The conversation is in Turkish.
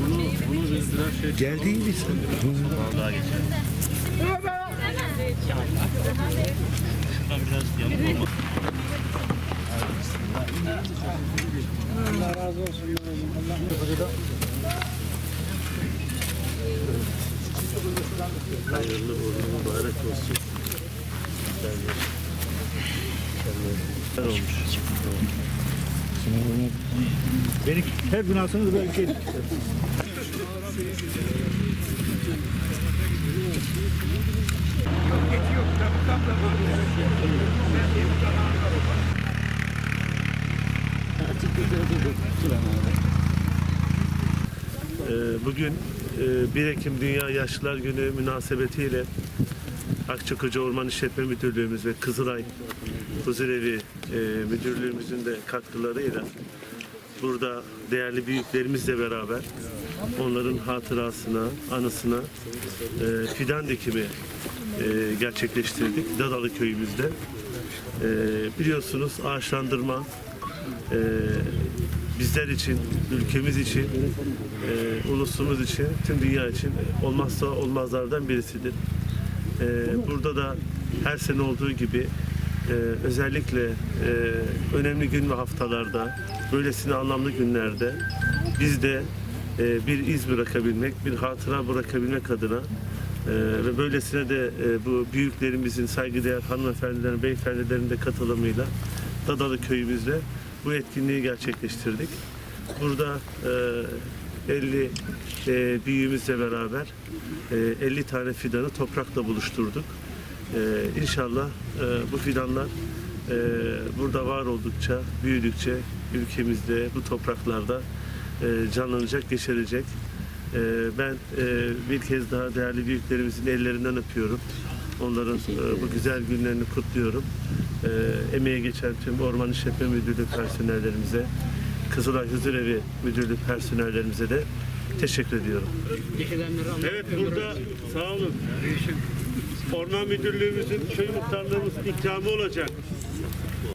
Bunu, bunu biraz şey Geldiğimiz daha geçelim. Şuradan biraz yamuk olma. Hayırlı uğurlu mübarek olsun. Güzel Güzel olmuş. Benim her günahsınız böyle şey. Ee, Bugün e, 1 Ekim Dünya Yaşlılar Günü münasebetiyle Akçakoca Orman İşletme Müdürlüğümüz ve Kızılay Huzurevi e, Müdürlüğümüzün de katkılarıyla burada değerli büyüklerimizle beraber onların hatırasına, anısına e, fidan dikimi e, gerçekleştirdik Dadalı köyümüzde. E, biliyorsunuz ağaçlandırma e, bizler için, ülkemiz için, e, ulusumuz için, tüm dünya için olmazsa olmazlardan birisidir. E, burada da her sene olduğu gibi e, özellikle e, önemli gün ve haftalarda, böylesine anlamlı günlerde biz de e, bir iz bırakabilmek, bir hatıra bırakabilmek adına ve böylesine de e, bu büyüklerimizin, saygıdeğer hanımefendilerin, beyefendilerin de katılımıyla Dadalı köyümüzde bu etkinliği gerçekleştirdik. Burada 50 e, büyüğümüzle beraber e, 50 tane fidanı toprakla buluşturduk. E, inşallah e, bu fidanlar e, burada var oldukça, büyüdükçe ülkemizde, bu topraklarda e, canlanacak, yeşerecek. E, ben e, bir kez daha değerli büyüklerimizin ellerinden öpüyorum. Onların e, bu güzel günlerini kutluyorum. E, emeğe geçen tüm Orman İşletme Müdürlüğü personellerimize, Kızılay Huzurevi Müdürlüğü personellerimize de teşekkür ediyorum. Evet burada sağ olun. Orman Müdürlüğümüzün köy muhtarlığımız ikramı olacak.